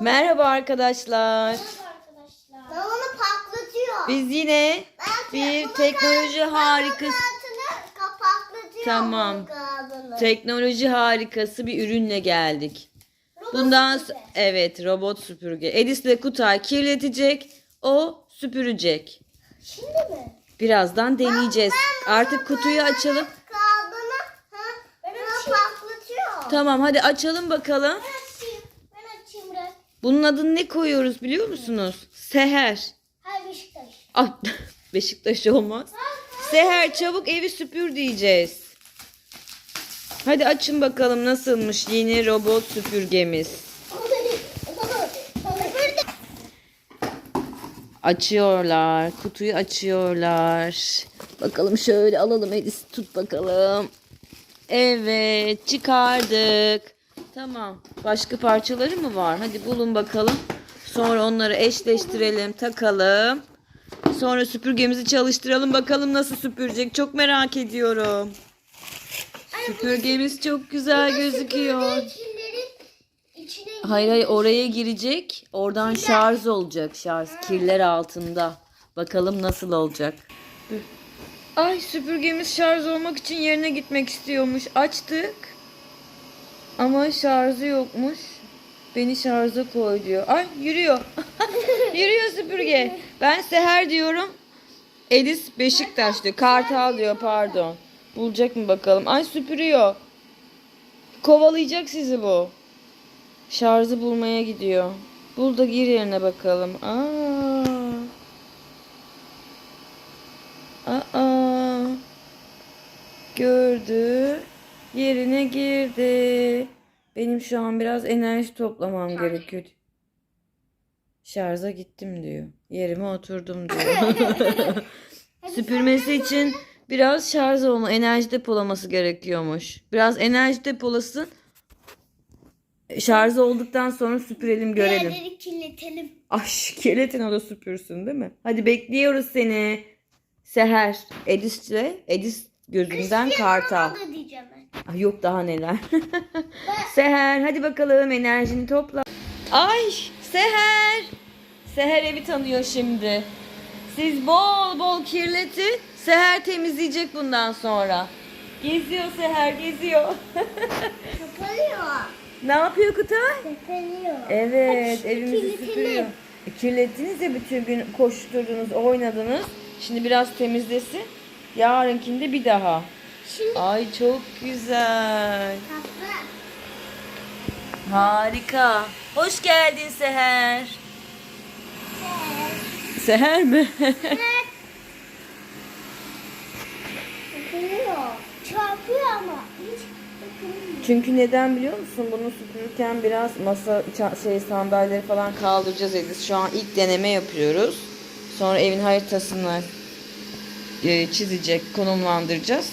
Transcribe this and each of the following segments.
Merhaba arkadaşlar. arkadaşlar. Ben onu patlatıyor. Biz yine bir teknoloji harikası Tamam. teknoloji harikası bir ürünle geldik. Robot Bundan süpürge. s- evet robot süpürge. Edis'le Kutay kirletecek, o süpürecek. Şimdi mi? Birazdan deneyeceğiz. Artık kutuyu açalım. Kağıdını ha, patlatıyor. Tamam hadi açalım bakalım. Ben Bunun adını ne koyuyoruz biliyor musunuz? Seher. Hay Beşiktaş. Ah, Beşiktaş olmaz. Seher çabuk evi süpür diyeceğiz. Hadi açın bakalım nasılmış yeni robot süpürgemiz. Açıyorlar. Kutuyu açıyorlar. Bakalım şöyle alalım Edis tut bakalım. Evet çıkardık. Tamam. Başka parçaları mı var? Hadi bulun bakalım. Sonra onları eşleştirelim, takalım. Sonra süpürgemizi çalıştıralım bakalım nasıl süpürecek. Çok merak ediyorum. Süpürgemiz çok güzel gözüküyor. Hayır hayır oraya girecek. Oradan şarj olacak şarj. Kirler altında. Bakalım nasıl olacak. Ay süpürgemiz şarj olmak için yerine gitmek istiyormuş. Açtık. Ama şarjı yokmuş. Beni şarja koy diyor. Ay yürüyor. yürüyor süpürge. Ben Seher diyorum. Edis Beşiktaş diyor. Kartal diyor pardon. Bulacak mı bakalım. Ay süpürüyor. Kovalayacak sizi bu. Şarjı bulmaya gidiyor. Bul da gir yerine bakalım. Aa. Aa. Gördü. Yerine girdi. Benim şu an biraz enerji toplamam gerekiyor. Şarja gittim diyor. Yerime oturdum diyor. Süpürmesi için biraz şarj olma, enerji depolaması gerekiyormuş. Biraz enerji depolasın. Şarj olduktan sonra süpürelim görelim. Yerleri kirletelim. Ay skeletin o da süpürsün değil mi? Hadi bekliyoruz seni. Seher. Edis'le Edis gözünden kartal. Ben. Ay yok daha neler. Seher hadi bakalım enerjini topla. Ay Seher. Seher evi tanıyor şimdi. Siz bol bol kirletin. Seher temizleyecek bundan sonra. Geziyor Seher geziyor. Kapanıyor. ne yapıyor Kutay? Kapanıyor. Evet, Hadi evimizi kirletelim. süpürüyor. E, kirlettiniz ya bütün gün koşturdunuz, oynadınız. Şimdi biraz temizlesin. Yarınkinde bir daha. Şimdi Ay çok güzel. tatlı. Harika. Hoş geldin Seher. Seher mi? Kapanıyor. Çarpıyor ama. Hiç dokunmuyor. Çünkü neden biliyor musun? Bunu süpürürken biraz masa ça- şey sandalyeleri falan kaldıracağız Ediz. Şu an ilk deneme yapıyoruz. Sonra evin haritasını e, çizecek, konumlandıracağız.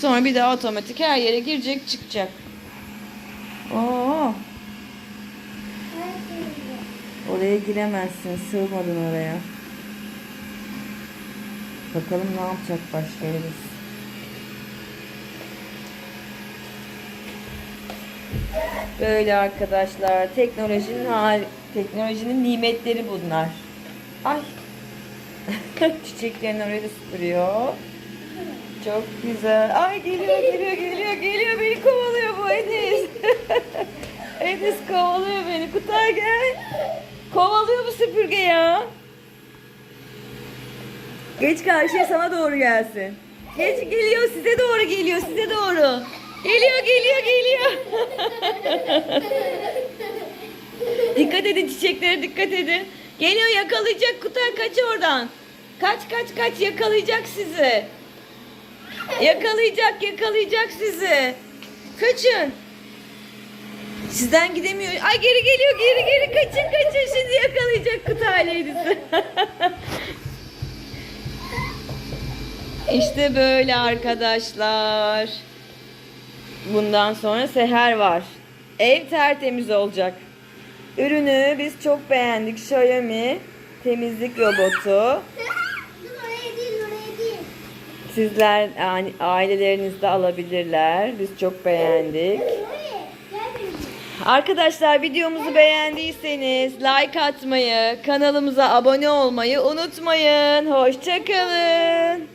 Sonra bir daha otomatik her yere girecek, çıkacak. Oo, oraya giremezsin. Sığmadın oraya. Bakalım ne yapacak başka Ediz. Böyle arkadaşlar teknolojinin hal teknolojinin nimetleri bunlar. Ay. Çiçeklerini oraya süpürüyor. Çok güzel. Ay geliyor geliyor geliyor geliyor beni kovalıyor bu Enes. Enes kovalıyor beni. Kutay gel. Kovalıyor bu süpürge ya. Geç karşıya sana doğru gelsin. Geç geliyor size doğru geliyor size doğru. Geliyor geliyor geliyor. dikkat edin çiçeklere dikkat edin. Geliyor yakalayacak Kutay kaç oradan. Kaç kaç kaç yakalayacak sizi. Yakalayacak yakalayacak sizi. Kaçın. Sizden gidemiyor. Ay geri geliyor geri geri kaçın kaçın şimdi yakalayacak Kutay'la Edis'i. İşte böyle arkadaşlar. Bundan sonra seher var. Ev tertemiz olacak. Ürünü biz çok beğendik. Xiaomi temizlik robotu. Dur oraya değil oraya değil. Sizler yani aileleriniz de alabilirler. Biz çok beğendik. Arkadaşlar videomuzu beğendiyseniz like atmayı, kanalımıza abone olmayı unutmayın. Hoşçakalın.